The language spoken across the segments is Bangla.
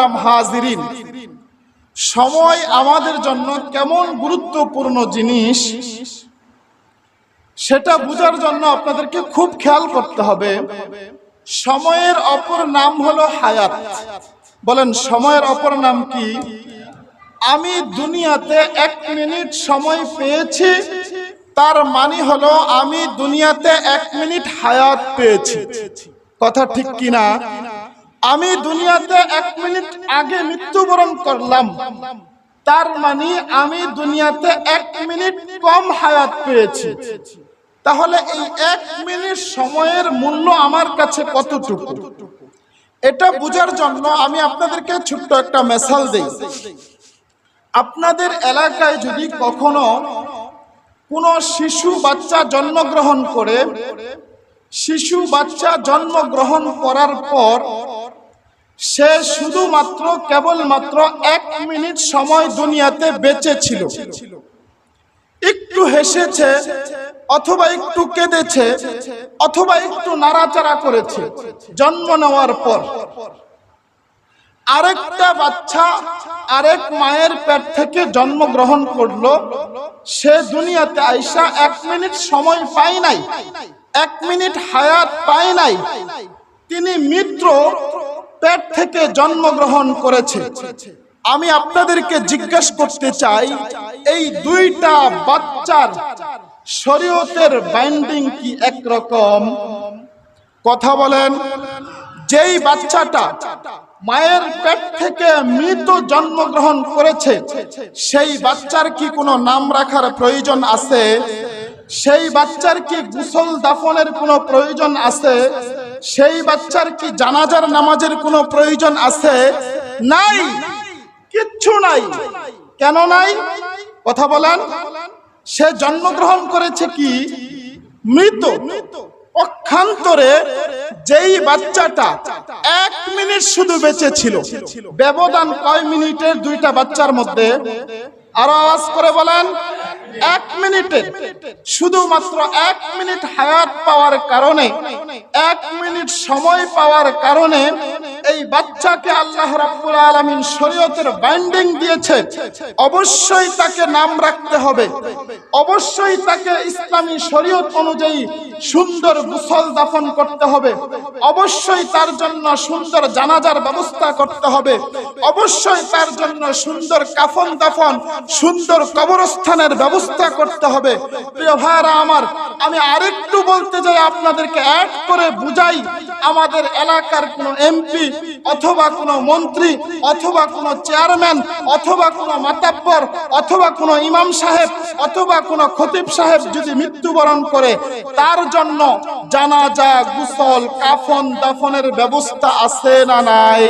মোহতারাম হাজিরিন। সময় আমাদের জন্য কেমন গুরুত্বপূর্ণ জিনিস, সেটা বোঝার জন্য আপনাদেরকে খুব খেয়াল করতে হবে। সময়ের অপর নাম হলো হায়াত। বলেন, সময়ের অপর নাম কি? আমি দুনিয়াতে এক মিনিট সময় পেয়েছি, তার মানে হলো আমি দুনিয়াতে এক মিনিট হায়াত পেয়েছি। কথা ঠিক কিনা? আমি দুনিয়াতে এক মিনিট আগে মৃত্যুবরণ করলাম। তার মানে আমি দুনিয়াতে এক মিনিট কম হায়াত পেয়েছি। তাহলে এই এক মিনিট সময়ের মূল্য আমার কাছে কতটুকু? এটা বোঝার জন্য আমি আপনাদেরকে ছোট্ট একটা মেসাল দিই। আপনাদের এলাকায় যদি কখনো কোনো শিশু বাচ্চা জন্মগ্রহণ করে, শিশু বাচ্চা জন্মগ্রহণ করার পর সে শুধুমাত্র কেবলমাত্র এক মিনিট সময় দুনিয়াতে বেঁচে ছিল। একটু হেসেছে অথবা একটু কেঁদেছে অথবা একটু নাড়াচাড়া করেছে জন্ম নেওয়ার পর। আরেকটা বাচ্চা আরেক মায়ের পেট থেকে জন্মগ্রহণ করল। সে দুনিয়াতে আইসা এক মিনিট সময় পায় নাই, এক মিনিট হায়াত পায় নাই। তিনি মিত্র পেট থেকে জন্মগ্রহণ করেছে। আমি আপনাদেরকে জিজ্ঞেস করতে চাই, এই দুইটা বাচ্চার শরীয়তের বাইন্ডিং কি একরকম? কথা বলেন, যেই বাচ্চাটা মায়ের পেট থেকে মৃত জন্মগ্রহণ করেছে, সেই বাচ্চার কি কোনো নাম রাখার প্রয়োজন আছে? সেই বাচ্চার কি গুসল দাফনের কোনো প্রয়োজন আছে? সেই বাচ্চার কি জানাজার নামাজের কোনো প্রয়োজন আছে? নাই। কিচ্ছু নাই। কেন নাই? কথা বলেন। সে জন্মগ্রহণ করেছে কি? মৃত। পক্ষান্তরে যেই বাচ্চাটা এক মিনিট শুধু বেঁচে ছিল। ব্যবধান কয় মিনিটের দুইটা বাচ্চার মধ্যে? আরও আওয়াজ করে বলেন। এক মিনিটে, শুধুমাত্র এক মিনিট হায়াত পাওয়ার কারণে, এক মিনিট সময় পাওয়ার কারণে এই বাচ্চাকে আল্লাহ রাব্বুল আলামিন শরীয়তের বাইন্ডিং দিয়েছে। অবশ্যই তাকে নাম রাখতে হবে। অবশ্যই তাকে ইসলামী শরীয়ত অনুযায়ী সুন্দর গুসল দাফন করতে হবে। অবশ্যই তার জন্য সুন্দর জানাজার ব্যবস্থা করতে হবে। অবশ্যই তার জন্য সুন্দর কাফন দাফন, সুন্দর কবরস্থানের ব্যবস্থা করতে হবে। প্রিয় ভাইরা আমার, আমি আরেকটু বলতে যাই আপনাদেরকে অ্যাড করে বুঝাই আমাদের এলাকার কোনো এমপি অথবা কোনো মন্ত্রী অথবা কোনো চেয়ারম্যান অথবা কোনো মাতাব্বর অথবা কোনো ইমাম সাহেব অথবা কোনো খতিব সাহেব যদি মৃত্যুবরণ করে, তার জন্য জানাজা, গুসল, কাফন, দাফনের ব্যবস্থা আছে না নাই?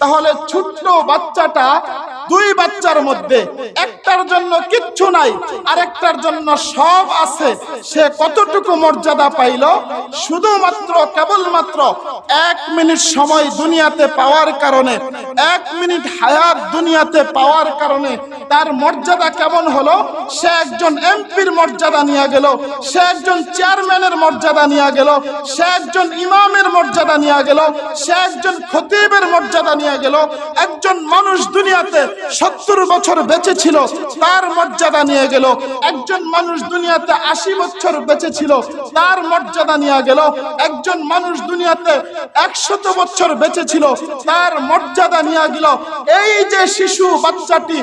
তাহলে ছোট্ট বাচ্চাটা দুই বাচ্চার মধ্যে একটার জন্য কিচ্ছু নাই, আরেকটার জন্য সব আছে। সে কতটুকু মর্যাদা পাইল? শুধুমাত্র, কেবলমাত্র এক মিনিট সময় দুনিয়াতে পাওয়ার কারণে, এক মিনিট হায়াত দুনিয়াতে পাওয়ার কারণে তার মর্যাদা কেমন হলো? সে একজন এমপির মর্যাদা নিয়ে গেল, সে একজন চেয়ারম্যানের মর্যাদা নিয়ে গেল, সে একজন ইমামের মর্যাদা নিয়ে গেল, সে একজন খতিবের মর্যাদা নিয়ে গেল। একজন মানুষ দুনিয়াতে সত্তর বছর বেঁচে ছিল তার মর্যাদা নিয়ে গেল। একজন মানুষ দুনিয়াতে আশি বছর বেঁচে ছিল, তার মর্যাদা নিয়ে গেল। একজন মানুষ দুনিয়াতে একশত বছর বেঁচে ছিল, তার মর্যাদা নিয়ে গেল। এই যে শিশু বাচ্চাটি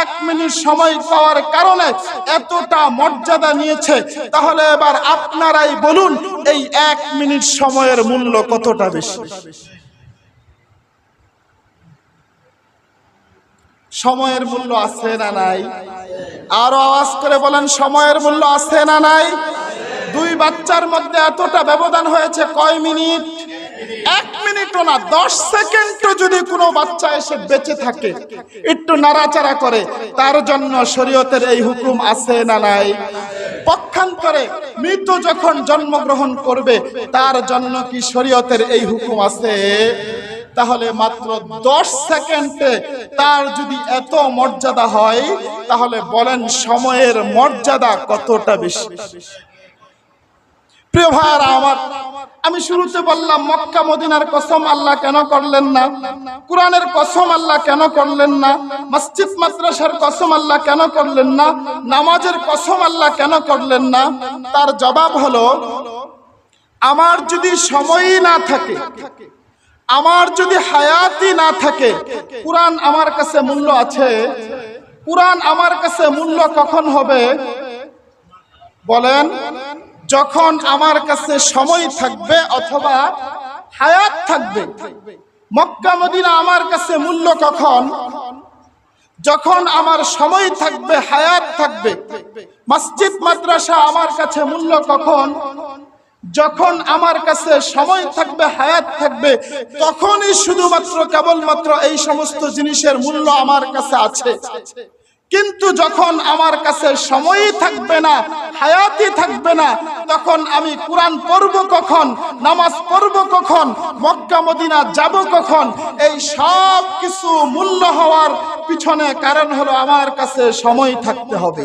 এক মিনিট সময় পাওয়ার কারণে এতটা মর্যাদা নিয়েছে, তাহলে এবার আপনারাই বলুন, এই এক মিনিট সময়ের মূল্য কতটা বেশি? সময়ের মূল্য আছে না নাই? আরও আওয়াজ করে বলেন, সময়ের মূল্য আছে না নাই? দুই বাচ্চার মধ্যে এতটা ব্যবধান হয়েছে কয় মিনিট? এক মিনিটও না, দশ সেকেন্ডও যদি কোনো বাচ্চা এসে বেঁচে থাকে, একটু নাড়াচাড়া করে, তার জন্য শরীয়তের এই হুকুম আছে না নাই? পক্ষান্তরে মৃত যখন জন্মগ্রহণ করবে, তার জন্য কি শরীয়তের এই হুকুম আছে? তাহলে মাত্র দশ সেকেন্ডে তার যদি এত মর্যাদা হয়, তাহলে বলেন সময়ের মর্যাদা কতটা বেশি? প্রিয় ভাইয়ারা আমার, আমি শুরুতে বললাম, মক্কা মদিনার কসম আল্লাহ কেন করলেন না? কোরআনের কসম আল্লাহ কেন করলেন না? মসজিদ মাদ্রাসার কসম আল্লাহ কেন করলেন না? নামাজের কসম আল্লাহ কেন করলেন না? তার জবাব হলো, আমার যদি সময়ই না থাকে আমার যদি হায়াতই না থাকে, কোরআন আমার কাছে মূল্য আছে? কোরআন আমার কাছে মূল্য কখন হবে? বলেন, যখন আমার কাছে সময় থাকবে অথবা হায়াত থাকবে। মক্কা, মদিনা আমার কাছে মূল্য কখন? যখন আমার সময় থাকবে, হায়াত থাকবে। মসজিদ, মাদ্রাসা আমার কাছে মূল্য কখন? যখন আমার কাছে সময় থাকবে, হায়াত থাকবে, তখনই শুধুমাত্র কেবলমাত্র এই সমস্ত জিনিসের মূল্য আমার কাছে আছে। কিন্তু যখন আমার কাছে সময়ই থাকবে না, হায়াতই থাকবে না, তখন আমি কোরআন পড়ব কখন, নামাজ পড়ব কখন, মক্কা, মদিনা যাব কখন, এই সব কিছু মূল্য হওয়ার পিছনে কারণ হলো আমার কাছে সময় থাকতে হবে।